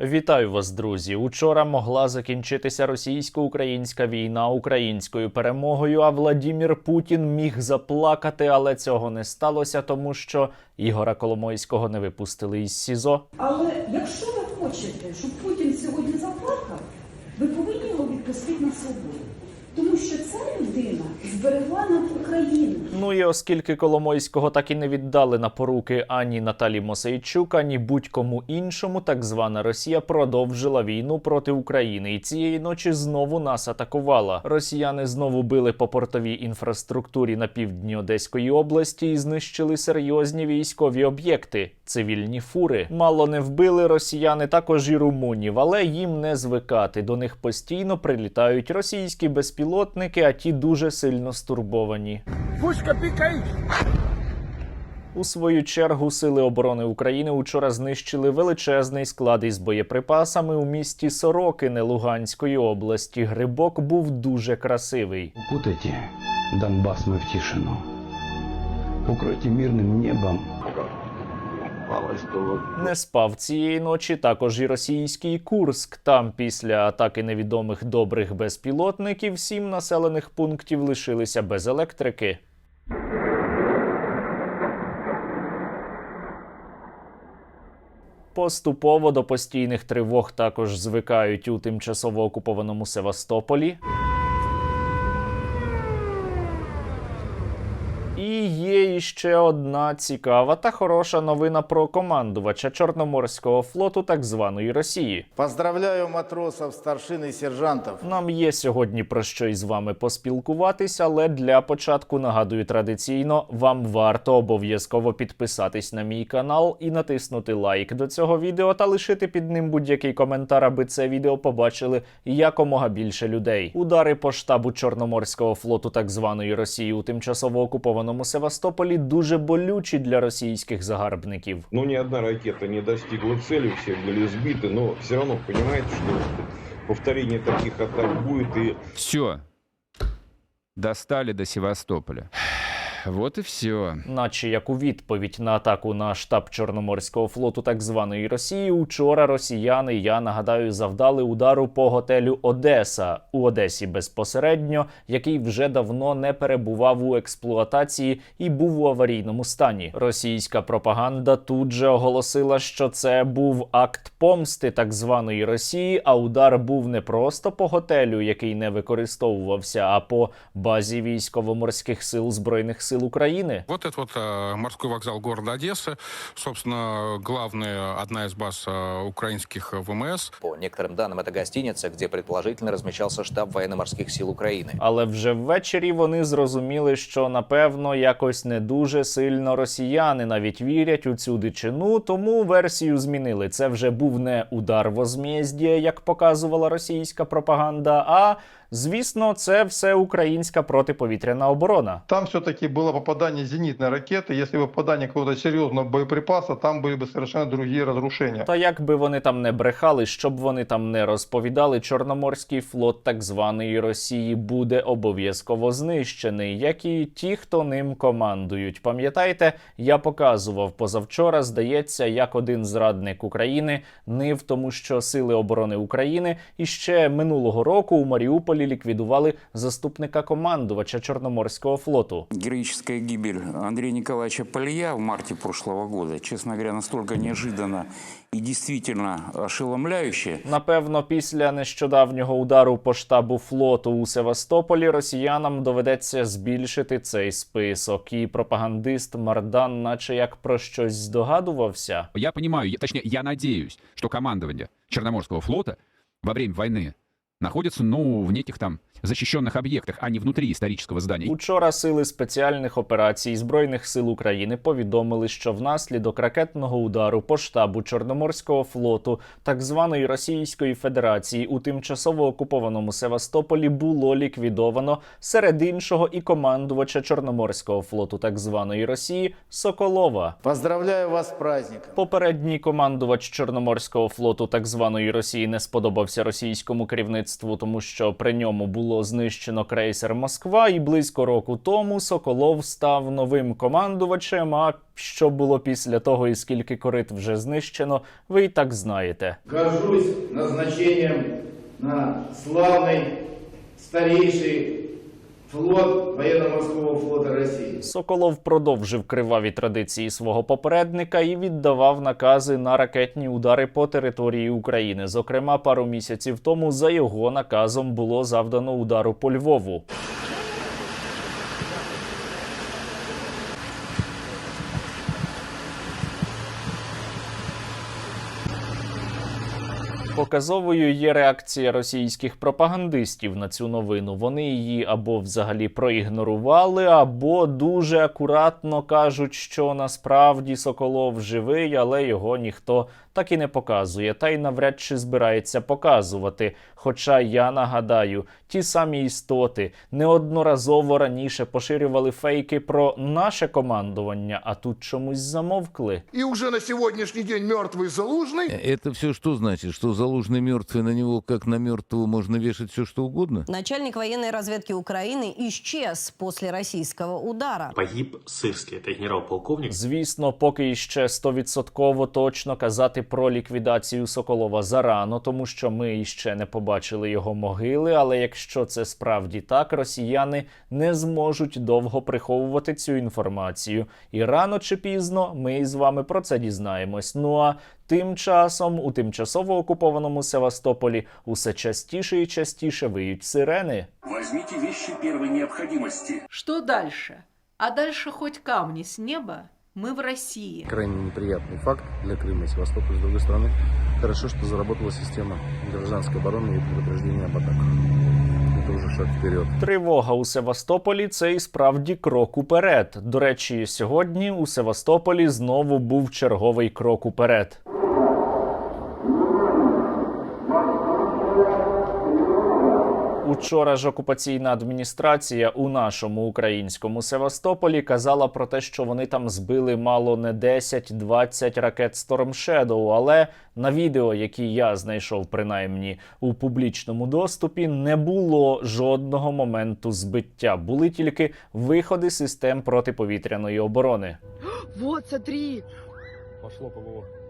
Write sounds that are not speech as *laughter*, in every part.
Вітаю вас, друзі. Учора могла закінчитися російсько-українська війна українською перемогою. А Владімір Путін міг заплакати, але цього не сталося, тому що Ігора Коломойського не випустили із СІЗО. Але якщо ви хочете, щоб Путін сьогодні заплакав, ви повинні його відпустити на свободу. Людина зберегла нам Україну. Ну і оскільки Коломойського так і не віддали на поруки ані Наталі Мосейчук, ані будь-кому іншому, так звана Росія продовжила війну проти України. І цієї ночі знову нас атакувала. Росіяни знову били по портовій інфраструктурі на півдні Одеської області і знищили серйозні військові об'єкти. Цивільні фури мало не вбили росіяни також і румунів, але їм не звикати. До них постійно прилітають російські безпілотники, а ті дуже сильно стурбовані. Пушка пикает! У свою чергу сили оборони України учора знищили величезний склад із боєприпасами у місті Сорокине Луганської області. Грибок був дуже красивий. Укутайте Донбасс мы в тишину. Укройте мирным небом Не спав цієї ночі також і російський Курск. Там після атаки невідомих добрих безпілотників сім населених пунктів лишилися без електрики. Поступово до постійних тривог також звикають у тимчасово окупованому Севастополі. І є іще одна цікава та хороша новина про командувача Чорноморського флоту так званої Росії. Поздравляю матросов, старшин и сержантов. Нам є сьогодні про що із вами поспілкуватись, але для початку нагадую традиційно, вам варто обов'язково підписатись на мій канал і натиснути лайк до цього відео та лишити під ним будь-який коментар, аби це відео побачили якомога більше людей. Удари по штабу Чорноморського флоту так званої Росії у тимчасово окупованому Севастополі дуже болючі для російських загарбників. Ну, ні одна ракета не достигла цілі, всі були збиті, але все одно розумієте, що повторення таких атак буде. І... Все. Достали до Севастополя. Вот и все. Наче як у відповідь на атаку на штаб Чорноморського флоту так званої Росії, учора росіяни, я нагадаю, завдали удару по готелю Одеса у Одесі безпосередньо, який вже давно не перебував у експлуатації і був у аварійному стані. Російська пропаганда тут же оголосила, що це був акт помсти так званої Росії, а удар був не просто по готелю, який не використовувався, а по базі військово-морських сил збройних сил України. Вот это вот э, морской вокзал города Одессы, собственно, главная, одна из баз э, украинских ВМС. По некоторым данным, это гостиница, где предположительно размещался штаб военно-морских сил Украины. Але вже ввечері вони зрозуміли, що напевно якось не дуже сильно росіяни навіть вірять у цю дичину, тому версію змінили. Це вже був не удар возмездія, як показувала російська пропаганда. А звісно, це все українська протиповітряна оборона. Там все-таки было попадание зенитной ракеты. Если бы попадание какого-то серьезного боеприпаса, там были бы совершенно другие разрушения. Та як би вони там не брехали, щоб вони там не розповідали, Чорноморський флот так званої Росії буде обов'язково знищений, як і ті, хто ним командують. Пам'ятаєте, я показував позавчора, здається, як один зрадник України нив тому, що сили оборони України іще минулого року у Маріуполі ліквідували заступника командувача Чорноморського флоту. Героическая гибель Андрея Николаевича Полия в марте прошлого года, честно говоря, настолько неожиданно и действительно ошеломляюще. Напевно, після нещодавнього удару по штабу флоту у Севастополі росіянам доведеться збільшити цей список. І пропагандист Мардан, наче як про щось здогадувався. Я понимаю, я- точнее, я надеюсь, что командование Черноморского флота во время войны находится, ну, в неких там защищенных объектах, а не внутри исторического здания. Учора сили спеціальних операцій збройних сил України повідомили, що внаслідок ракетного удару по штабу Чорноморського флоту так званої Російської Федерації у тимчасово окупованому Севастополі було ліквідовано серед іншого і командувача Чорноморського флоту так званої Росії Соколова. Поздравляю вас с праздником. Попередній командувач Чорноморського флоту так званої Росії не сподобався російському керівництву керівництву, тому що при ньому було знищено крейсер Москва, і близько року тому Соколов став новим командувачем. А що було після того, і скільки корит вже знищено, ви і так знаєте. Горжусь назначенням на славний старейший флот воєнно-морського флота Росії Соколов продовжив криваві традиції свого попередника і віддавав накази на ракетні удари по території України. Зокрема, пару місяців тому за його наказом було завдано удару по Львову. Показовою є реакція російських пропагандистів на цю новину. Вони її або взагалі проігнорували, або дуже акуратно кажуть, що насправді Соколов живий, але його ніхто так і не показує, та й навряд чи збирається показувати. Хоча я нагадаю, ті самі істоти неодноразово раніше поширювали фейки про наше командування, а тут чомусь замовкли. И уже на сегодняшний день мертвый Залужный Это все что значит? Что Залужный мертвый, на него как на мертвого можно вешать все что угодно? Начальник военной разведки Украины исчез после российского удара. Погиб Сырский, это генерал-полковник. Звісно, поки іще стовідсотково точно казати про ліквідацію Соколова зарано, тому що ми іще не побачили його могили. Але якщо це справді так, росіяни не зможуть довго приховувати цю інформацію. І рано чи пізно ми із вами про це дізнаємось. Ну а тим часом у тимчасово окупованому Севастополі усе частіше і частіше виють сирени. Возьмите вещи первой необходимости. Что дальше? А дальше хоть камни с неба, мы в России. крайне неприятный факт для Крыма и Севастополя. С другой стороны, хорошо, что заработала система гражданской обороны и предупреждения об атаках. Это уже шаг вперед. Тривога у Севастополі це і справді крок уперед. До речі, сьогодні у Севастополі знову був черговий крок уперед. Учора ж окупаційна адміністрація у нашому українському Севастополі казала про те, що вони там збили мало не 10-20 ракет Storm Shadow, але на відео, які я знайшов принаймні у публічному доступі, не було жодного моменту збиття. Були тільки виходи систем протиповітряної оборони. Вот, смотри! Пошло ПВО.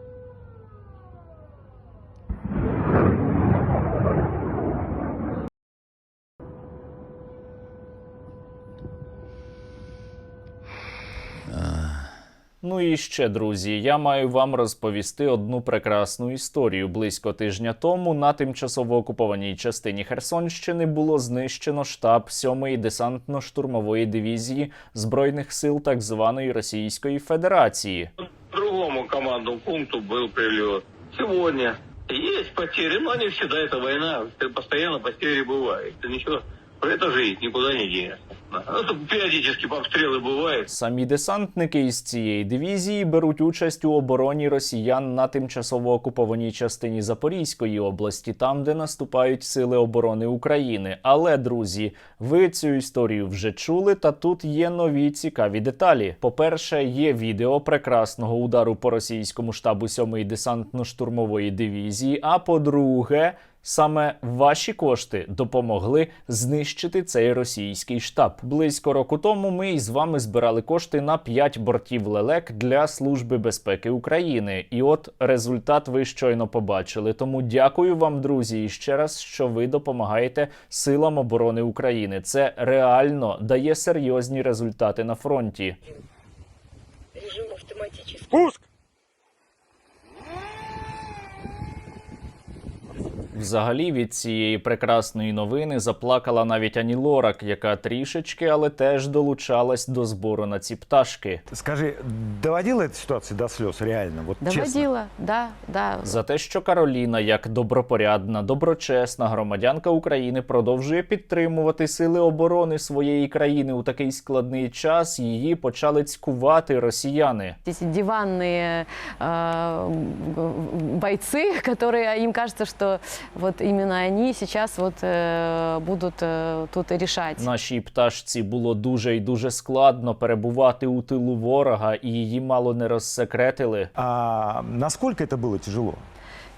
Ну і ще, друзі, я маю вам розповісти одну прекрасну історію. Близько тижня тому на тимчасово окупованій частині Херсонщини було знищено штаб 7-ї десантно-штурмової дивізії збройних сил так званої Російської Федерації. другому командному пункту был прилет. Сегодня есть потери, но не всегда это война. Постоянно потери бывают. Это ничего, это жизнь, никуда не денется. Это периодически обстрелы бывают. Самі десантники із цієї дивізії беруть участь у обороні росіян на тимчасово окупованій частині Запорізької області, там, де наступають сили оборони України. Але, друзі, ви цю історію вже чули, та тут є нові цікаві деталі. По-перше, є відео прекрасного удару по російському штабу 7-ї десантно-штурмової дивізії. А по-друге, Саме ваші кошти допомогли знищити цей російський штаб. Близько року тому ми із вами збирали кошти на 5 бортів лелек для Служби безпеки України. І от результат ви щойно побачили. Тому дякую вам, друзі, і ще раз, що ви допомагаєте силам оборони України. Це реально дає серйозні результати на фронті. Режим автоматический. Пуск! Взагалі від цієї прекрасної новини заплакала навіть Ані Лорак, яка трішечки, але теж долучалась до збору на ці пташки. Скажи, доводила эта ситуация до слез, реально? Вот Доводила, да, да. За те, що Кароліна, як добропорядна, доброчесна громадянка України, продовжує підтримувати сили оборони своєї країни у такий складний час, її почали цькувати росіяни. Эти диванные э, бойцы, *laughs* которые им кажется, что вот именно они сейчас вот э, будут э, тут решать. Нашій пташці було дуже і дуже складно перебувати у тилу ворога, і її мало не розсекретили. А насколько это было тяжело?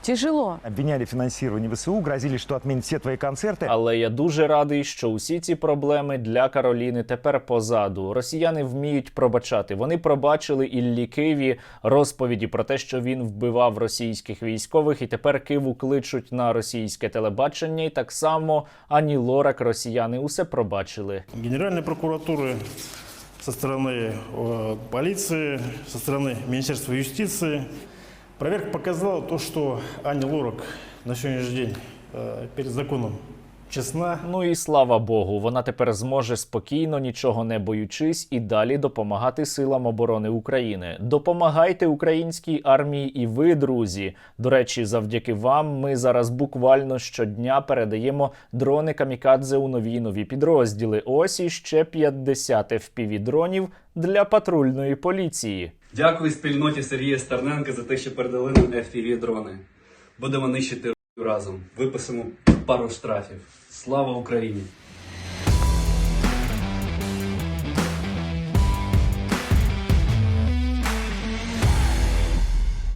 Тяжело. Обвиняли в финансировании ВСУ, грозили, что отменят все твои концерты. Але я дуже радий, що усі ці проблеми для Кароліни тепер позаду. Росіяни вміють пробачати. Вони пробачили Іллі Киві розповіді про те, що він вбивав російських військових, і тепер Киву кличуть на російське телебачення. І так само Ані Лорак росіяни усе пробачили. Генеральной прокуратуры, со стороны э, полиции, со стороны Министерства юстиции. Проверка показала то, что Аня Лорак на сегодняшний день э, перед законом честна. Ну і слава Богу, вона тепер зможе спокійно, нічого не боючись, і далі допомагати силам оборони України. Допомагайте українській армії і ви, друзі. До речі, завдяки вам ми зараз буквально щодня передаємо дрони камікадзе у нові нові підрозділи. Ось і ще 50 fpv дронів для патрульної поліції. Дякую спільноті Сергія Стерненка за те, що передали нам fpv дрони. Будемо нищити разом. Виписимо пару штрафів. Слава Україні!